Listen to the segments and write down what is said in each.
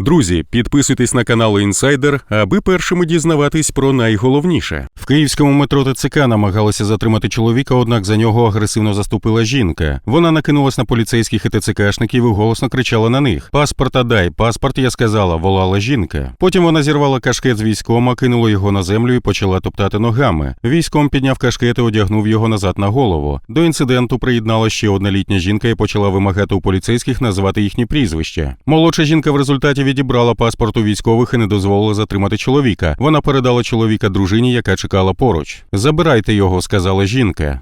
Друзі, підписуйтесь на канал Інсайдер, аби першими дізнаватись про найголовніше. В київському метро ТЦК намагалися затримати чоловіка, однак за нього агресивно заступила жінка. Вона накинулась на поліцейських і ТЦКшників і голосно кричала на них: Паспорта дай, паспорт, я сказала, волала жінка. Потім вона зірвала кашкет з військома, кинула його на землю і почала топтати ногами. Військом підняв кашкет і одягнув його назад на голову. До інциденту приєднала ще одна літня жінка і почала вимагати у поліцейських назвати їхні прізвища. Молодша жінка в результаті відібрала паспорт у військових і не дозволила затримати чоловіка. Вона передала чоловіка дружині, яка чекала поруч. Забирайте його, сказала жінка.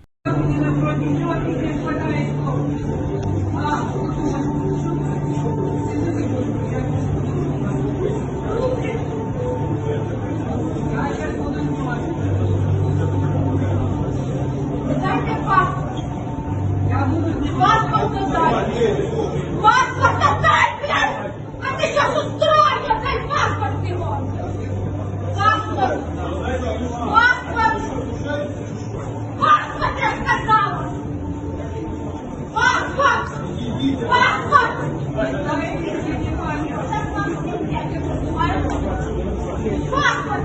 Паспорт. Паспорт дай. Паспорт блядь! А ты сейчас устроил, дай паспорт его. Паспорт. Паспорт. Паспорт, я сказала. Паспорт. Паспорт. Паспорт.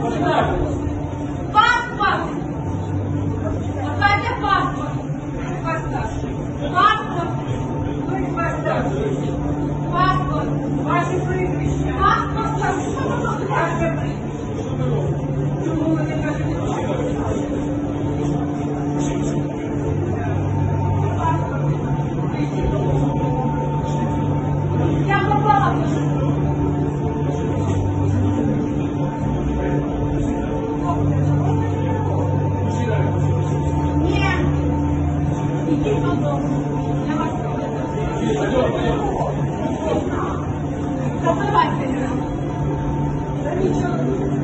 Паспорт. Дайте паспорт. Паспорт. Паспорт. Ваше прізвище. Паспорт. Ваше 放松然后手臂伸直